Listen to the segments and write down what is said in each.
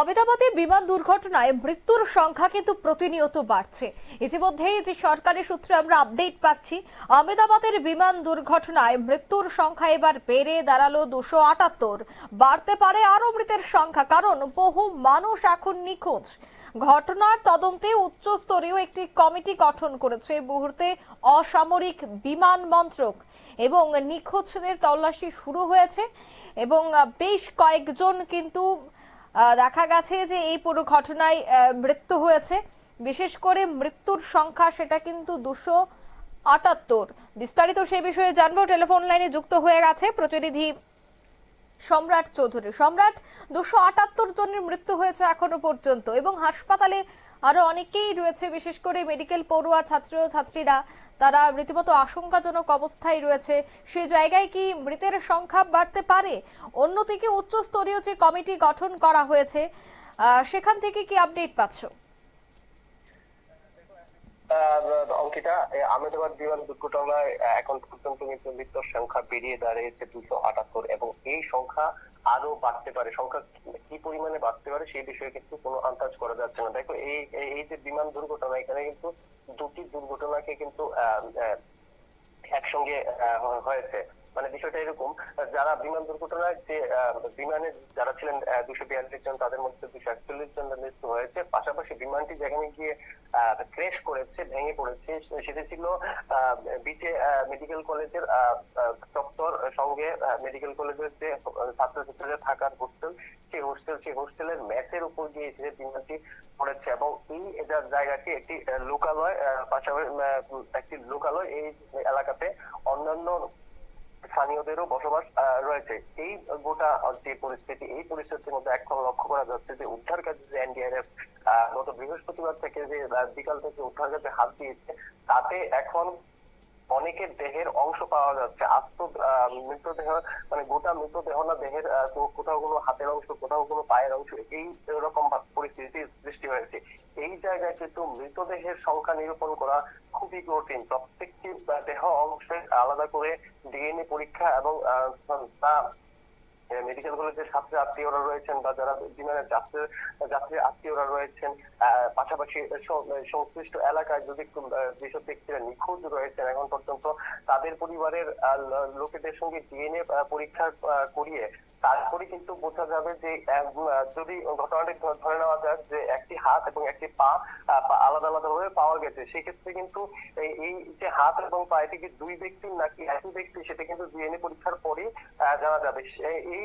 আমেদাবাদে বিমান দুর্ঘটনায় মৃত্যুর সংখ্যা কিন্তু প্রতিনিয়ত বাড়ছে। ইতিমধ্যেই যে সরকারি সূত্রে আমরা আপডেট পাচ্ছি, আমেদাবাদের বিমান দুর্ঘটনায় মৃত্যুর সংখ্যা এবার বেড়ে দাঁড়াল দুশো আটাত্তর। বাড়তে পারে আরও মৃতের সংখ্যা, কারণ বহু মানুষ এখন নিখোঁজ। ঘটনার তদন্তে উচ্চস্তরীয় একটি কমিটি গঠন করেছে এই মুহূর্তে অসামরিক বিমান মন্ত্রক এবং নিখোঁজদের তল্লাশি শুরু হয়েছে এবং বেশ কয়েকজন কিন্তু দেখা গেছে যে এই পুরো ঘটনায় মৃত্যু হয়েছে। বিশেষ করে মৃত্যুর সংখ্যা সেটা কিন্তু দুশো আটাত্তর। বিস্তারিত সে বিষয়ে জানব। টেলিফোন লাইনে যুক্ত হয়ে গেছে প্রতিনিধি সম্রাট চৌধুরী। সম্রাট দুশো আটাত্তর জনের মৃত্যু হয়েছে এখনও পর্যন্ত এবং হাসপাতালে আরও অনেকেই রয়েছে, বিশেষ করে মেডিকেল পড়ুয়া ছাত্র ছাত্রীরা। তারা রীতিমতো আশঙ্কাজনক অবস্থায় রয়েছে। সে জায়গায় কি মৃতের সংখ্যা বাড়তে পারে? অন্যদিকে উচ্চস্তরীয় যে কমিটি গঠন করা হয়েছে সেখান থেকে কি আপডেট পাচ্ছ? অঙ্কিতা এই আহমেদাবাদ বিমান দুর্ঘটনায় এখন পর্যন্ত কিন্তু মৃত্যুর সংখ্যা বেরিয়ে দাঁড়িয়েছে দুশো আটাত্তর এবং এই সংখ্যা আরও বাড়তে পারে। সংখ্যা কি পরিমাণে বাড়তে পারে সেই বিষয়ে কিন্তু কোনো আন্দাজ করা যাচ্ছে না। দেখো, এই, এই- যে বিমান দুর্ঘটনা, এখানে কিন্তু দুটি দুর্ঘটনাকে কিন্তু একসঙ্গে হয়েছে। মানে বিষয়টা এরকম, যারা বিমান দুর্ঘটনায় যে বিমানে যারা ছিলেন দুশো বিয়াল্লিশ জন, তাদের মধ্যে দুশো একচল্লিশ মৃত্যু হয়েছে। পাশাপাশি বিমানটি যেখানে গিয়ে ক্রেশ করেছে, ভেঙে পড়েছে, সেটা ছিল বিচে মেডিকেল কলেজের দপ্তর সঙ্গে মেডিকেল কলেজের যে ছাত্রছাত্রীদের থাকার হোস্টেল সেই হোস্টেল সেই হোস্টেলের ম্যাচের উপর গিয়ে যে বিমানটি পড়েছে এবং এই জায়গাটি, একটি লোকালয় পাশাপাশি একটি লোকালয় এই এলাকাতে অন্যান্য স্থানীয়দেরও বসবাস রয়েছে। এই গোটা যে পরিস্থিতি, এই পরিস্থিতির মধ্যে এখন লক্ষ্য করা যাচ্ছে যে, উদ্ধার কাজে যে এনডিআরএফ গত বৃহস্পতিবার থেকে যে বিকাল থেকে উদ্ধার কাজে হাত দিয়েছে, তাতে এখন অনেকের দেহের অংশ পাওয়া যাচ্ছে। আস্ত মৃতদেহ মানে গোটা মৃতদেহ না, দেহের কোথাও কোনো হাতের অংশ, কোথাও কোনো পায়ের অংশ, এই রকম ভা- পরিস্থিতি সৃষ্টি হয়েছে। জায়গায় কিন্তু মৃতদেহের সংখ্যা নিরূপণ করা খুবই কঠিন। প্রত্যেকটি দেহ অংশে আলাদা করে ডিএনএ পরীক্ষা এবং মেডিকেল কলেজের ছাত্র আত্মীয়রা রয়েছেন বা যারা বিমানের যাত্রী যাত্রী আত্মীয়রা রয়েছেন পাশাপাশি সংশ্লিষ্ট এলাকায় যদি যেসব ব্যক্তিরা নিখোঁজ রয়েছেন এখন পর্যন্ত, তাদের পরিবারের লোকেদের সঙ্গে ডিএনএ পরীক্ষা করিয়ে তারপরে কিন্তু বোঝা যাবে যে যদি ঘটনাটি ধরে নেওয়া যায় যে একটি হাত এবং একটি পা আলাদা আলাদা ভাবে পাওয়া গেছে সেক্ষেত্রে কিন্তু এই- যে হাত এবং পা এটি কি দুই ব্যক্তির নাকি একই ব্যক্তি সেটা কিন্তু ডিএনএ পরীক্ষার পরে জানা যাবে। এই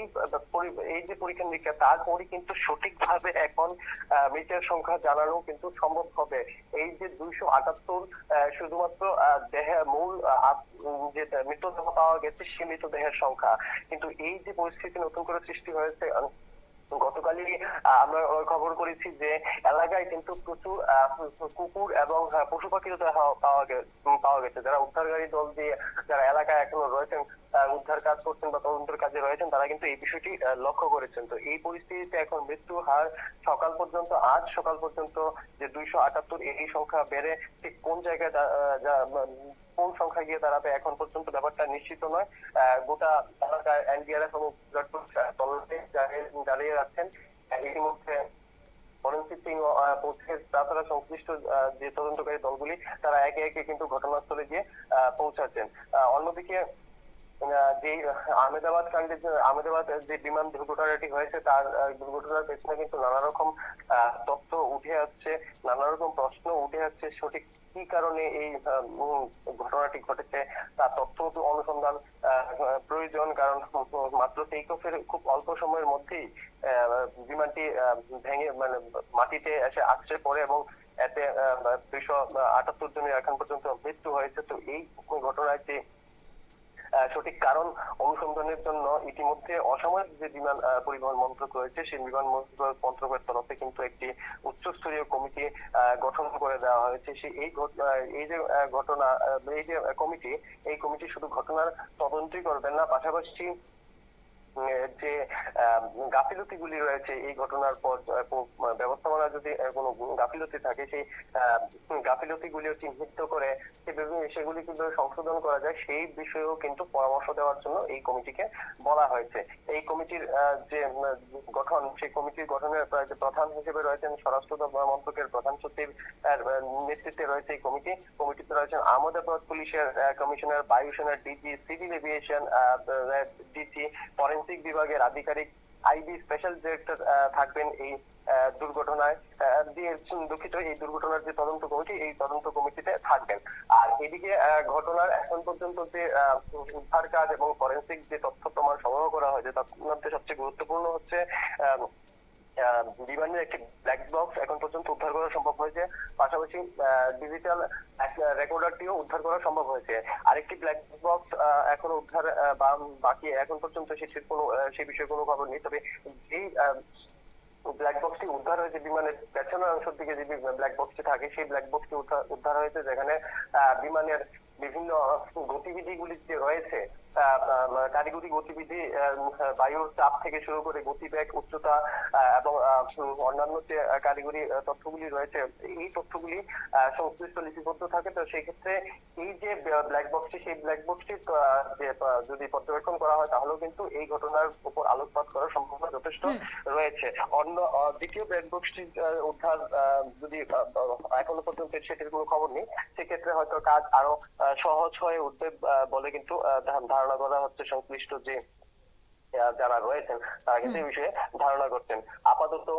এই যে পরীক্ষা নিরীক্ষা তারপরে কিন্তু সঠিকভাবে এখন মৃতের সংখ্যা জানানো কিন্তু সম্ভব হবে। এই যে দুইশো আটাত্তর শুধুমাত্র আহ, দেহে মূল উম, পাওয়া গেছে সে মৃতদেহের সংখ্যা। কিন্তু এই যে পরিস্থিতি নতুন করে সৃষ্টি হয়েছে গতকালই আমরা খবর করেছি যে এলাকায় কিন্তু প্রচুর কুকুর এবং পশু পাখির পাওয়া গেছে। যারা উদ্ধারকারী দল দিয়ে, যারা এলাকায় এখনও রয়েছেন উদ্ধার কাজ করছেন বা তদন্তের কাজে রয়েছেন, তারা কিন্তু এই বিষয়টি লক্ষ্য করেছেন। তো এই পরিস্থিতিতে এখন মৃত্যু হার সকাল পর্যন্ত, আজ সকাল পর্যন্ত যে দুইশো আটাত্তর এই সংখ্যা বেড়ে, ঠিক কোন জায়গায় কোন সংখ্যা গিয়ে দাঁড়াবে এখন পর্যন্ত ব্যাপারটা নিশ্চিত নয়। গোটা এলাকায় এনডিআরএফ এবং দাঁড়িয়ে যাচ্ছেন ইতিমধ্যে ফরেন্সিক পৌঁছে তাছাড়া সংশ্লিষ্ট যে তদন্তকারী দলগুলি, তারা একে একে কিন্তু ঘটনাস্থলে গিয়ে পৌঁছাচ্ছেন। অন্যদিকে যে আহমেদাবাদ কাণ্ডে আহমেদাবাদ যে বিমান দুর্ঘটনাটি হয়েছে, তার দুর্ঘটনার পেছনে কিন্তু নানা রকম তথ্য উঠে আসছে, নানা রকম প্রশ্ন উঠে আসছে সঠিক কি কারণে এই ঘটনাটি ঘটেছে তার তথ্য অনুসন্ধান প্রয়োজন, কারণ মাত্র টেক অফের খুব অল্প সময়ের মধ্যেই বিমানটি ভেঙে মানে মাটিতে এসে আছড়ে পড়ে এবং এতে দুইশো আটাত্তর জনের এখন পর্যন্ত মৃত্যু হয়েছে। তো এই ঘটনায় যে সঠিক কারণ অনুসন্ধানের জন্য ইতিমধ্যে অসামরিক যে বিমান পরিবহন মন্ত্রক রয়েছে, সেই বিমান মন্ত্রক- মন্ত্রকের তরফে কিন্তু একটি উচ্চস্তরীয় কমিটি গঠন করে দেওয়া হয়েছে। সে এই এই যে ঘটনা এই যে কমিটি, এই কমিটি শুধু ঘটনার তদন্তই করবেন না, পাশাপাশি যে আহ, গাফিলতিগুলি রয়েছে এই ঘটনার পর ব্যবস্থাপনা যদি কোনো গাফিলতি থাকে সেই আহ, গাফিলতিগুলিও চিহ্নিত করে সেগুলি কীভাবে সংশোধন করা যায় সেই বিষয়েও কিন্তু পরামর্শ দেওয়ার জন্য এই কমিটিকে বলা হয়েছে। এই কমিটির যে গঠন সেই কমিটির গঠনের প্রধান হিসেবে রয়েছেন স্বরাষ্ট্র মন্ত্রকের প্রধান সচিব নেতৃত্বে রয়েছে এই কমিটি। কমিটিতে রয়েছেন আহমেদাবাদ পুলিশের কমিশনার বায়ুসেনার DG civil aviation DC forensic বিভাগের আধিকারিক আইবি স্পেশাল ডিরেক্টর থাকবেন এই দুর্ঘটনায়। দুঃখিত এই দুর্ঘটনার যে তদন্ত কমিটি এই তদন্ত কমিটিতে থাকবেন। আর এদিকে ঘটনার এখন পর্যন্ত যে উদ্ধার কাজ এবং ফরেন্সিক যে তথ্য প্রমাণ সংগ্রহ করা হয়েছে তার মধ্যে সবচেয়ে গুরুত্বপূর্ণ হচ্ছে আহ, বিমানের একটি ব্ল্যাক বক্স এখন পর্যন্ত উদ্ধার করা সম্ভব হয়েছে। পাশাপাশি ডিজিটাল রেকর্ডারটিও উদ্ধার করা সম্ভব হয়েছে। আরেকটি ব্ল্যাক বক্স এখনও উদ্ধার বাকি এখন পর্যন্ত সেটির কোনো আহ, সে বিষয়ে কোনো খবর নেই। তবে এই ব্ল্যাক বক্সটি উদ্ধার হয়েছে বিমানের পেছনের অংশের দিকে যে ব্ল্যাক বক্সটি থাকে সেই ব্ল্যাক বক্সটি উদ্ধার হয়েছে। যেখানে বিমানের বিভিন্ন গতিবিধিগুলি যে রয়েছে কারিগরি গতিবিধি বায়ুর চাপ থেকে শুরু করে গতিবেগ উচ্চতা এবং অন্যান্য যে কারিগরি তথ্যগুলি রয়েছে এই তথ্যগুলি সংশ্লিষ্ট লিপিবদ্ধ থাকে। তো সেই ক্ষেত্রে এই যে ব্ল্যাক বক্সটি সেই ব্ল্যাক বক্সটি যদি পর্যবেক্ষণ করা হয় তাহলেও কিন্তু এই ঘটনার উপর আলোকপাত করার সম্ভাবনা যথেষ্ট রয়েছে। অন্য দ্বিতীয় ব্ল্যাক বক্সটি উদ্ধার আহ, যদি এখনও পর্যন্ত সেটির কোনো খবর নেই সেক্ষেত্রে হয়তো কাজ আরও সহজ হয়ে উঠবে বলে কিন্তু আহ, ধা- ধারণা করা হচ্ছে সংশ্লিষ্ট যে যারা রয়েছেন তারা কিন্তু এই বিষয়ে ধারণা করছেন। আপাতত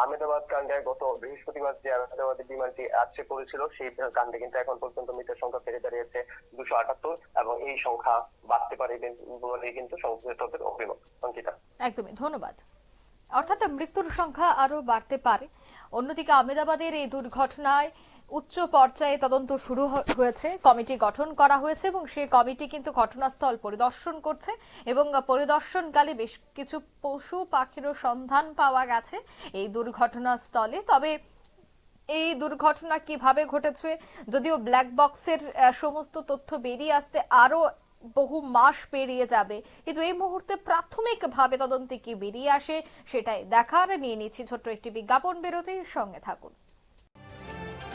আহমেদাবাদ কাণ্ডে গত বৃহস্পতিবার যে আহমেদাবাদে বিমানটি আছড়ে পড়েছিল সেই কাণ্ডে কিন্তু এখন পর্যন্ত মৃতের সংখ্যা বেড়ে দাঁড়িয়েছে দুশো আটাত্তর এবং এই সংখ্যা বাড়তে পারে বলে কিন্তু সংশ্লিষ্টদের অভিমত। অঙ্কিতা। একদমই ধন্যবাদ। অর্থাৎ মৃত্যুর সংখ্যা আরও বাড়তে পারে। অন্যদিকে আহমেদাবাদের এই দুর্ঘটনায় উচ্চ পর্যায়ে তদন্ত শুরু হয়েছে। কমিটি গঠন করা হয়েছে এবং সেই কমিটি কিন্তু ঘটনাস্থল পরিদর্শন করছে এবং পরিদর্শনকালে বেশ কিছু পশু পাখিরও সন্ধান পাওয়া গেছে এই দুর্ঘটনাস্থলে। তবে এই দুর্ঘটনা কীভাবে ঘটেছে যদিও ব্ল্যাক বক্সের সমস্ত তথ্য বেরিয়ে আসতে আরও বহু মাস পেরিয়ে যাবে। কিন্তু এই মুহূর্তে প্রাথমিকভাবে তদন্তে কি বেরিয়ে আসে সেটাই দেখার। নিয়ে নিচ্ছি ছোট্ট একটি বিজ্ঞাপন বিরতির সঙ্গে থাকুন।